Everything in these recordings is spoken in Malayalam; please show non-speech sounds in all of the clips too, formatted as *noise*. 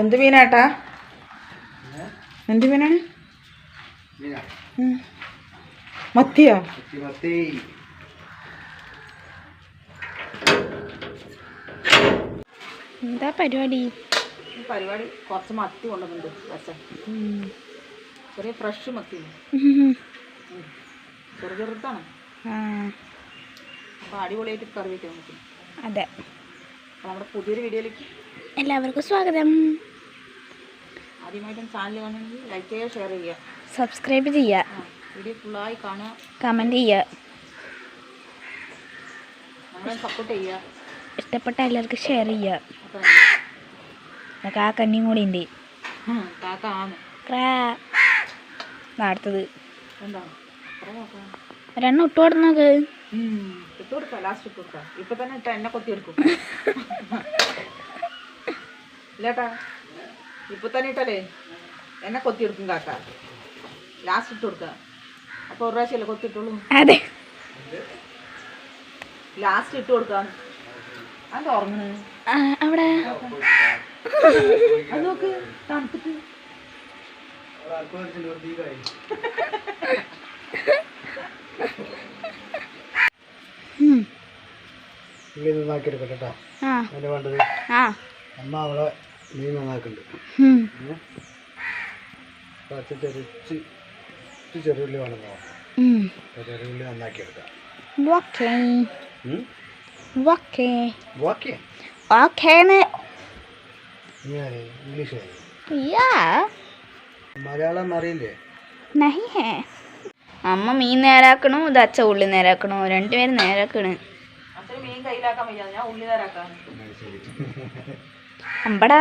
എന്ത് മീനാട്ടാ? എന്ത് മീനാണ്. മത്തിയോ? എന്താ പരിപാടി? പരിപാടി കുറച്ച് മത്തി കൊണ്ടുവന്നിട്ടുണ്ട് ചെറിയ ഫ്രഷ് മത്തി. ചെറു ചെറുത്താണ് ആ. അപ്പോൾ അടിപൊളിയായിട്ട് കറി വയ്ക്കാൻ പറ്റും. അതെ. അപ്പോൾ നമ്മുടെ പുതിയൊരു വീഡിയോയിലേക്ക് എല്ലാവർക്കും സ്വാഗതം. ആദ്യമായിട്ടും ചാനൽ കാണുകയാണെങ്കിൽ ലൈക്ക് ചെയ്യുക ഷെയർ ചെയ്യുക. സബ്സ്ക്രൈബ് ചെയ്യുക. വീഡിയോ ഫുള്ളായി കാണുക. കമന്റ് ചെയ്യുക. നമ്മളെ സപ്പോർട്ട് ചെയ്യുക. ഇഷ്ടപ്പെട്ട എല്ലാവർക്കും ഷെയർ ചെയ്യുക. കാക്കണ്ണിയും കൂടി ഉണ്ട്. കാക്ക ആണ് അടുത്തത്. എന്താണ് ഇട്ട് കൊടുക്കുന്നത് ഇട്ട് കൊടുക്കാം ലാസ്റ്റ് ഇട്ട് കൊടുക്കാം. ഇപ്പൊ തന്നെ ഇട്ട എന്നെ കൊത്തിയെടുക്കും *laughs* ഇല്ലേട്ടാ ഇപ്പൊ തന്നെ ഇട്ടല്ലേ? എന്നെ കൊത്തിയെടുക്കും കാക്ക. ലാസ്റ്റ് ഇട്ട് കൊടുക്കാം. അപ്പൊ ഒരു പ്രാവശ്യമല്ലേ കൊത്തിയിട്ടുള്ളൂ അതെ. ലാസ്റ്റ് ഇട്ട് കൊടുക്കാം. അത് ഉറങ്ങണ് അവിടെ. അത് നോക്ക് തണുത്തിട്ട്. ഇത് ഉള്ളി നന്നാക്കി എടുക്കട്ടെ കേട്ടോ അതിന് വേണ്ടത്. ആ. അമ്മ അവളെ മീൻ നന്നാക്കുന്നുണ്ട് ചെറിച്ച് ഇച്ചിരി ചെറിയുള്ളി വേണമെന്നോ. ചെറിയുള്ളി നന്നാക്കി എടുക്കാം. മലയാളം അറിയില്ലേ? അമ്മ മീൻ നേരാക്കണു? ഇത് അച്ഛ ഉള്ളി നേരാക്കണു? രണ്ടുപേരും നേരാക്കണ്. മീൻ കയ്യിലാക്കാൻ വയ്യ. ഞാൻ ഉള്ളി തരാക്കാം *laughs* അമ്പടാ.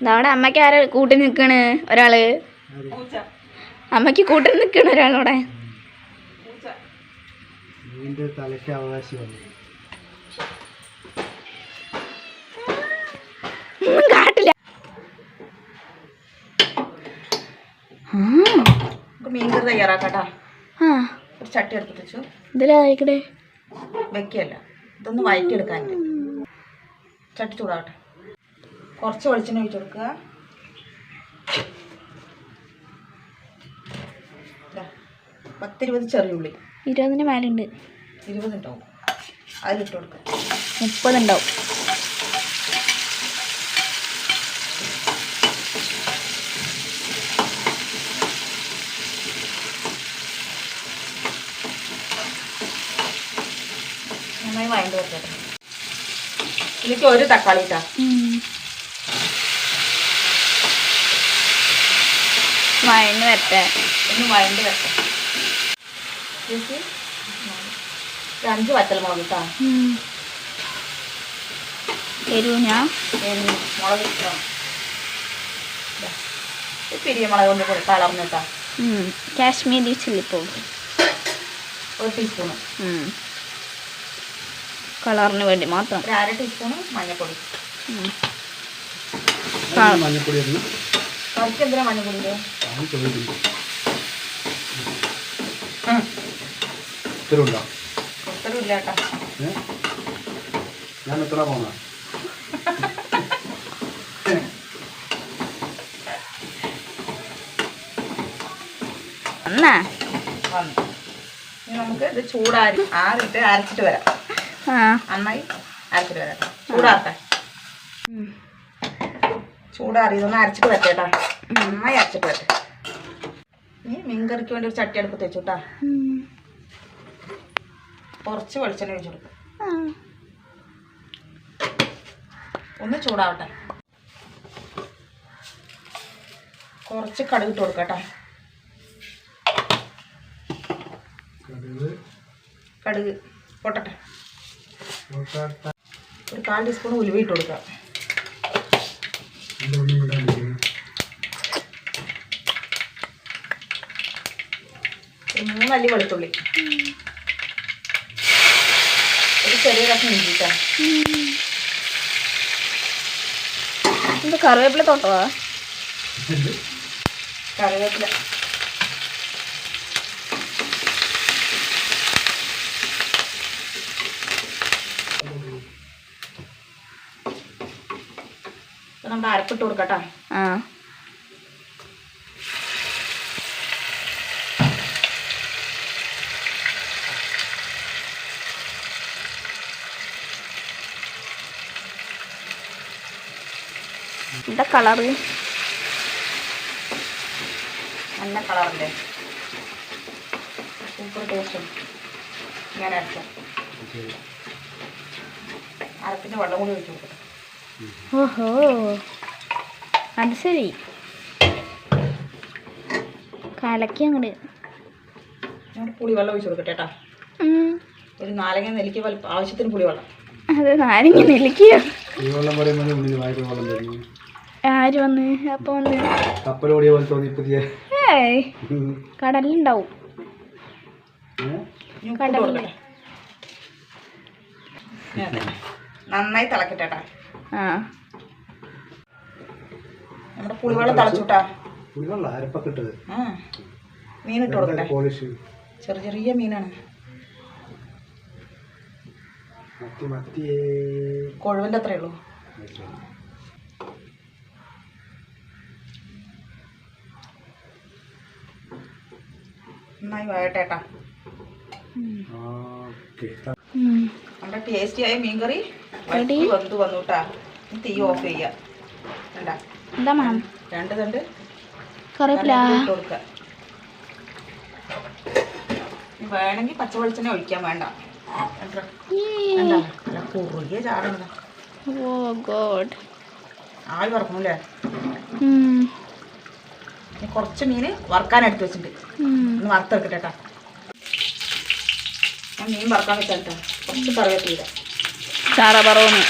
ഇതവിടെ അമ്മയ്ക്ക് ആരാ കൂട്ടി നിൽക്കണ് ഒരാൾ? അമ്മയ്ക്ക് കൂട്ടി നിൽക്കണ മീന്റെ തലയ്ക്ക് ഒന്നും കാട്ടില്ല. തയ്യാറാക്കാട്ടാ. ഒരു ചട്ടി എടുത്തിട്ട് വെച്ചു. ഇതിലായിക്കടെ വെക്കല്ല ഇതൊന്ന് വഴറ്റിയെടുക്കാനുണ്ട്. ചട്ടി ചൂടാവട്ടെ. കുറച്ച് വെളിച്ചെണ്ണ ഒഴിച്ച് കൊടുക്കുക. പത്തിരുപത് ചെറിയുള്ളി ഇരുപതിന് മേലുണ്ട്. ഇരുപതുണ്ടാവും അതിലിട്ട് കൊടുക്കുക. മുപ്പതുണ്ടാവും നന്നായി വഴണ്ട് വെക്കട്ടെ ഇതിലേക്ക് ഒരു തക്കാളി ഇട്ടാ. വരട്ടെ. ഒന്ന് വഴണ്ട് വരട്ടെ. അഞ്ച് വറ്റൽമുളക് ഇട്ടാ. എരിവ് ഞാൻ മുളക് ഇട്ടോ? പിരിയ മുളക് കൊണ്ട് കൊടുത്താൽ കളർന്നിട്ടാ കാശ്മീരി ചില്ലി പൗഡർ ഒരു ടീസ്പൂണ് കളറിന് വേണ്ടി മാത്രം. അര ടീസ്പൂൺ മഞ്ഞൾപ്പൊടി ഒന്ന് കറിക്ക് എന്തിനാ മഞ്ഞൾപ്പൊടി കൊടുത്തലും ഇല്ല കേട്ടോ? ഞാൻ എത്ര പോന്ന? ഇനി നമുക്ക് ഇത് ചൂടാരി ആറിട്ട് അരച്ചിട്ട് വരാം. നന്നായി. അരച്ചിട്ട് വരാം ഉം. ചൂടാറി ഇതൊന്ന് അരച്ചിട്ട് വരട്ടെ നന്നായി അരച്ചിട്ട് വരട്ടെ. ഇനി മീൻ വേണ്ടി ഒരു ചട്ടി അടുപ്പത്ത് വെച്ചു കേട്ടോ. കുറച്ച് വെളിച്ചെണ്ണ ഒഴിച്ചു കൊടുക്കും. ഒന്ന് ചൂടാവട്ടെ. കുറച്ച് കടുക് ഇട്ട് കൊടുക്കാം കടുക്. കടുക് പൊട്ടട്ടെ. ഒരു കാൽ ടീസ്പൂൺ ഉലുവ ഇട്ട് കൊടുക്കാം. മൂന്നല്ലി വെളുത്തുള്ളി. ഒരു ചെറിയ കഷ്ണം ഇഞ്ചിട്ടാ ഇത് കറിവേപ്പില തൊട്ടോ കറിവേപ്പില. അരപ്പിട്ട് കൊടുക്കട്ടോ. ആ. എന്താ കളറ്? നല്ല കളറല്ലേ സൂപ്പർ ടേസ്റ്റ് ഞാൻ അരച്ച. അരപ്പിന്റെ വെള്ളം കൂടി ഒഴിച്ച് ഓഹോ. അത് ശരി. കലക്കി അങ്ങോട്ട് ഞാൻ പുളി വെള്ളം ഒഴിച്ച് കൊടുക്കട്ടെ കേട്ടോ. ഒരു നാരങ്ങ നെല്ലിക്ക വലിപ്പം ആവശ്യത്തിന് പുളി വെള്ളം അത് നാരങ്ങ നെല്ലിക്ക ആര് വന്ന്? അപ്പൊ വന്ന്? കടലുണ്ടാവും നന്നായി തിളക്കട്ടെ ആ. നമ്മുടെ പുളിവെള്ളം തളച്ചുട്ടാ. പുളിവെള്ളം അരപ്പൊക്കെ ഇട്ടത്. ആ മീനിട്ട് കൊടുക്കട്ടെ. പോളിഷ് ചെറിയ ചെറിയ മീനാണ്. മത്തി മത്തിയേ കൊഴുവിന്റെ അത്രയേ ഉള്ളൂ. നന്നായി ഓക്കെ. നമ്മുടെ ടേസ്റ്റിയായ മീൻകറി വന്ന് വന്നു കേട്ടാ. ഇനി തീ ഓഫ് ചെയ്യാം. എന്താ മണം രണ്ട് തണ്ട് കറിവേപ്പില. വേണമെങ്കിൽ പച്ച വെളിച്ചെണ്ണ ഒഴിക്കാൻ വേണ്ട. കുറുകിയ ചാടുന്നത് ഓ ഗോഡ്. ആവി വറക്കണം അല്ലേ കുറച്ച് മീൻ വറുക്കാൻ എടുത്ത് വെച്ചിട്ടുണ്ട്. ഒന്ന് വറുത്തെടുക്കട്ടെ കേട്ടോ ഞാൻ മീൻ വറുക്കാൻ വെച്ചാൽ കേട്ടോ കുറച്ച് കറിവേപ്പില ചാറ പറവന്ന്.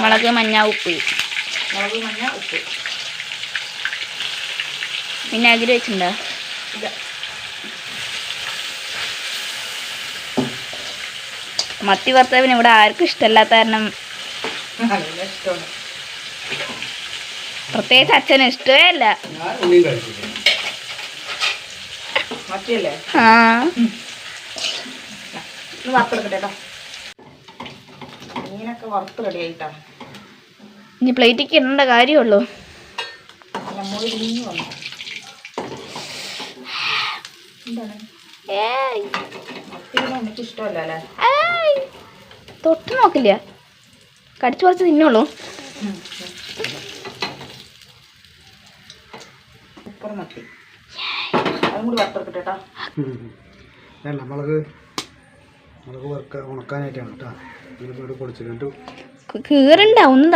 മുളക് മഞ്ഞ ഉപ്പ്. മുളക് മഞ്ഞ ഉപ്പ്. വിനാഗിരി വെച്ചിട്ടുണ്ടോ ഇല്ല. മത്തി വറുത്തവന് ഇവിടെ ആർക്കും ഇഷ്ടമല്ലാത്ത കാരണം പ്രത്യേകിച്ച് അച്ഛന് ഇഷ്ടമേ അല്ല. ആ. ഒന്ന് വറുത്തെടുക്കട്ടെ കേട്ടോ മീനൊക്കെ വറുത്ത് റെഡി ആയിട്ടാണ് ഇനി പ്ലേറ്റിക്ക് ഇടേണ്ട കാര്യമുള്ളൂ. വന്നു. എന്താണ്? എനിക്ക് ഇഷ്ടമല്ല അല്ലേ? ഏയ്. തൊട്ട് നോക്കില്ല. കടിച്ചു കുറച്ച് തിന്നുള്ളൂ. സൂപ്പർ മത്തി. അതും കൂടി വറുത്തെടുക്കട്ടെ കേട്ടോ. നമ്മളത് മുളക് ഉണക്കാനായിട്ടാണ് കേട്ടോ കീറണ്ട ഒന്നും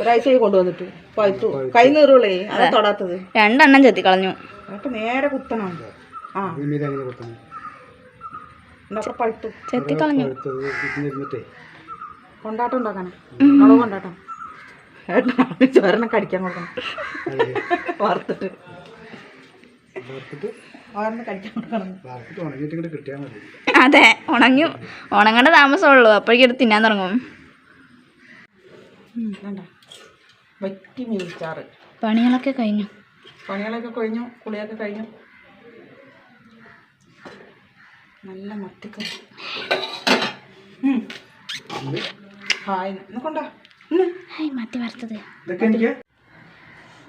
ഒരാഴ്ച കൊണ്ടുവന്നിട്ട്. പഴുത്തു. കൈ നീറുള്ളേ അതാ തൊടാത്തത്. രണ്ടെണ്ണം ചെത്തി കളഞ്ഞു എന്നിട്ട് നേരെ കുത്തണം. ആ. പഴുത്തു. ചെത്തി കളഞ്ഞു കൊണ്ടാട്ടം ഉണ്ടാക്കാനാ മുളക് കൊണ്ടാട്ടം. കടിക്കാൻ കൊടുക്കണം. വറുത്തിട്ട്. അതെ ഉണങ്ങി. ഉണങ്ങേണ്ട താമസമുള്ളൂ. അപ്പോഴേക്കും എടുത്ത് തിന്നാൻ തുടങ്ങും. പണികളൊക്കെ കഴിഞ്ഞു? പണികളൊക്കെ കഴിഞ്ഞു കുളിയൊക്കെ കഴിഞ്ഞു. നല്ല മത്തിക്ക. ഹായ് കൊണ്ടാ? മത്തി വറുത്തത്. എനിക്ക്?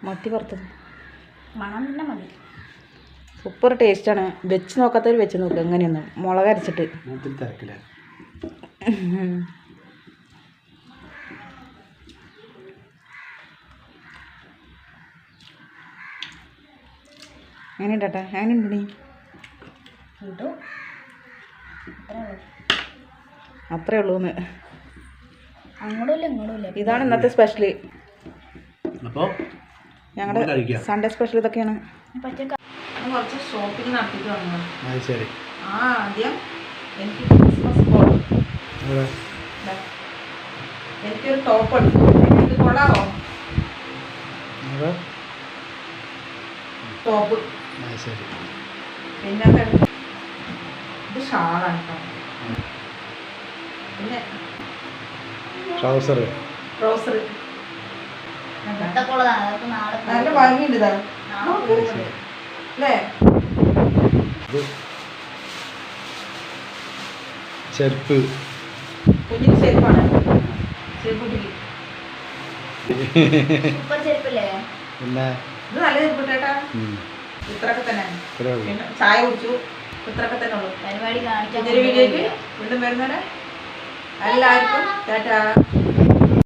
മത്തി വറുത്തത്. മണം തന്നെ മതി. സൂപ്പർ ടേസ്റ്റാണ്. വെച്ച് നോക്കാത്തവർ വെച്ച് നോക്കുക എങ്ങനെയൊന്നും. മുളക് അരച്ചിട്ട്. അങ്ങനെ ഇതിൽ അങ്ങനെ ഉണ്ട് നീ. അത്രേ ഇല്ല ഇതാണ് ഇന്നത്തെ സ്പെഷ്യൽ അപ്പോൾ ഞങ്ങളുടെ സൺഡേ സ്പെഷ്യൽ ഇതൊക്കെയാണ്. കുറച്ച് ഷോപ്പിംഗ് നടത്തിയിട്ട് വന്നു ആ ആദ്യം എനിക്ക് ക്രിസ്മസ് കോൾ എനിക്കൊരു ടോപ്പ് എടുത്തു. ഇത് കൊള്ളാമോ അവിടെ ടോപ്പ് പിന്നെ ഇത് ഷാളാണ് കേട്ടോ. പിന്നെ ട്രൗസർ ട്രൗസർ നല്ല ഭംഗിയുണ്ട് ഇതാ. നോക്ക്. അല്ലേ? ചെരുപ്പ്. *laughs* നല്ല തന്നെ. ചായ കുടിച്ചു. ഇത്രയൊക്കെ തന്നെ ഉള്ളൂ. വീഡിയോക്ക് വീണ്ടും വരുന്നവരെ. എല്ലാവർക്കും ടാറ്റാ.